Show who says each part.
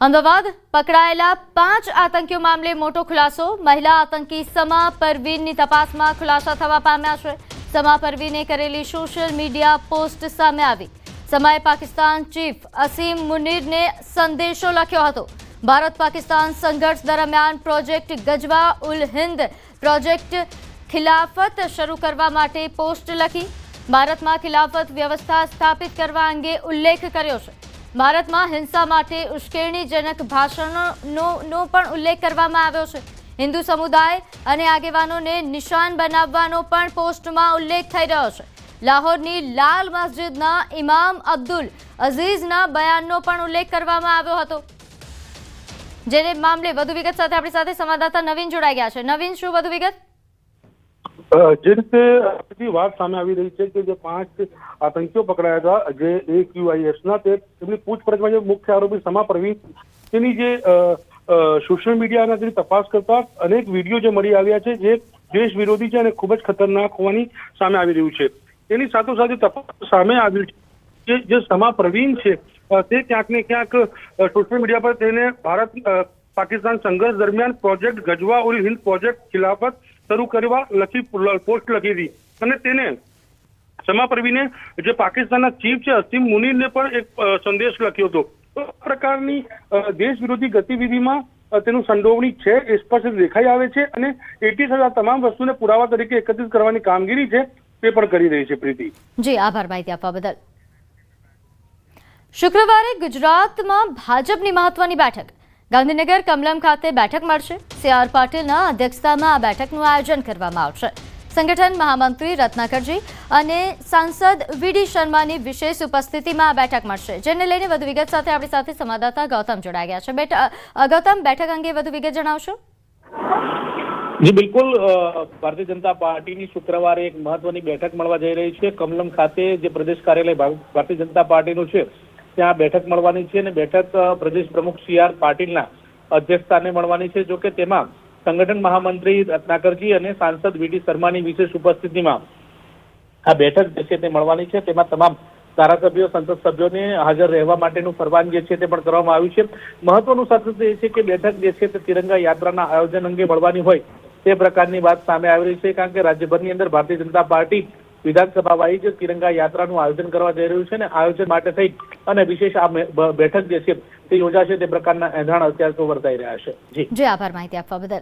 Speaker 1: અમદાવાદ પકડાયેલા પાંચ આતંકીઓ મામલે મોટો ખુલાસો. મહિલા આતંકી સમા પરવીનની તપાસમાં ખુલાસા થવા પામ્યા છે. સમા પરવીને કરેલી સોશિયલ મીડિયા પોસ્ટ સામે આવી. સમાએ પાકિસ્તાન ચીફ અસીમ મુનીરને સંદેશો લખ્યો હતો. ભારત પાકિસ્તાન સંઘર્ષ દરમિયાન પ્રોજેક્ટ ગજવા ઉલ હિન્દ પ્રોજેક્ટ ખિલાફત શરૂ કરવા માટે પોસ્ટ લખી. ભારતમાં ખિલાફત વ્યવસ્થા સ્થાપિત કરવા અંગે ઉલ્લેખ કર્યો છે. ભારતમાં હિંસા માટે ઉશ્કેરણીજનક ભાષણોનો પણ ઉલ્લેખ કરવામાં આવ્યો છે. હિન્દુ સમુદાય અને આગેવાનોને નિશાન બનાવવાનો પણ પોસ્ટમાં ઉલ્લેખ થઈ રહ્યો છે. લાહોરની લાલ મસ્જિદના ઇમામ અબ્દુલ અઝીઝના બયાનનો પણ ઉલ્લેખ કરવામાં આવ્યો હતો. જેને મામલે વધુ વિગત સાથે આપણી સાથે સંવાદદાતા નવીન જોડાઈ ગયા છે. નવીન, શું વધુ વિગત?
Speaker 2: જે રીતે વાત સામે આવી રહી છે કે જે પાંચ આતંકીઓ પકડાયા હતા, જે એક્યુઆઈએસ ના, તે તેમની પૂછપરછમાં જે મુખ્ય આરોપી સમા પરવીન, તેની જે સોશિયલ મીડિયાના તેની તપાસ કરતા અનેક વીડિયો જે મળી આવ્યા છે, જે દેશ વિરોધી છે અને ખૂબ જ ખતરનાક હોવાની સામે આવી રહ્યું છે. તેની સાથોસાથ તપાસ સામે આવ્યું છે કે જે સમા પ્રવીણ છે તે ક્યાંક ને ક્યાંક સોશિયલ મીડિયા પર તેને ભારત પાકિસ્તાન સંઘર્ષ દરમિયાન પ્રોજેક્ટ ગજવા ઉલ હિન્દ પ્રોજેક્ટ ખિલાફત શરૂ કરવા લખી પોસ્ટ લખી હતી. અને તેને ક્ષમા પરવીને જે પાકિસ્તાનના ચીફ છે અસીમ મુનીરને પણ એક સંદેશ લખ્યો હતો. પ્રકારની દેશ વિરોધી ગતિવિધિમાં તેનું સંડોવણી છે, એ સ્પષ્ટ દેખાઈ આવે છે અને એટી આ તમામ વસ્તુને પુરાવા તરીકે એકત્રિત કરવાની કામગીરી છે, તે પણ કરી રહી છે પ્રીતિ.
Speaker 1: જી, આભાર માહિતી આપવા બદલ. શુક્રવારે ગુજરાતમાં ભાજપની મહત્વની બેઠક. ગાંધીનગર કમલમ ખાતે બેઠક મળશે. સી આર પાટીલના અધ્યક્ષતામાં આ બેઠકનું આયોજન કરવામાં આવશે. સંગઠન મહામંત્રી રત્નાકરજી અને સાંસદ વીડી શર્માની વિશેષ ઉપસ્થિતિમાં આ બેઠક મળશે. જેને લઈને વધુ વિગત સાથે આપણી સાથે સંવાદદાતા ગૌતમ જોડાઈ ગયા છે. ગૌતમ, બેઠક અંગે વધુ વિગત જણાવશો?
Speaker 3: જી, બિલકુલ ભારતીય જનતા પાર્ટીની શુક્રવારે એક મહત્વની બેઠક મળવા જઈ રહી છે. કમલમ ખાતે જે પ્રદેશ કાર્યાલય ભારતીય જનતા પાર્ટીનું છે ત્યાં બેઠક મળવાની છે અને બેઠક પ્રદેશ પ્રમુખ સી આર પાટીલના અધ્યક્ષસ્થાને મળવાની છે. જોકે તેમાં સંગઠન મહામંત્રી રત્નાકરજી અને સાંસદ વીડી શર્માની વિશેષ ઉપસ્થિતિમાં આ બેઠક જે છે તે મળવાની છે. તેમાં તમામ ધારાસભ્યો, સંસદ સભ્યોને હાજર રહેવા માટેનું ફરમાન જે છે તે પણ કરવામાં આવ્યું છે. મહત્વનું સાથે એ છે કે બેઠક જે છે તે તિરંગા યાત્રાના આયોજન અંગે મળવાની હોય તે પ્રકારની વાત સામે આવી રહી છે, કારણ કે રાજ્યભરની અંદર ભારતીય જનતા પાર્ટી વિધાનસભા વાઇઝ તિરંગા યાત્રાનું આયોજન કરવા જઈ રહ્યું છે અને આયોજન માટે થઈ અને વિશેષ આ બેઠક જે છે તે યોજાશે તે પ્રકારના એંધાણ અત્યારે તો વર્તાઈ રહ્યા છે.
Speaker 1: જી, આભાર માહિતી આપવા બદલ.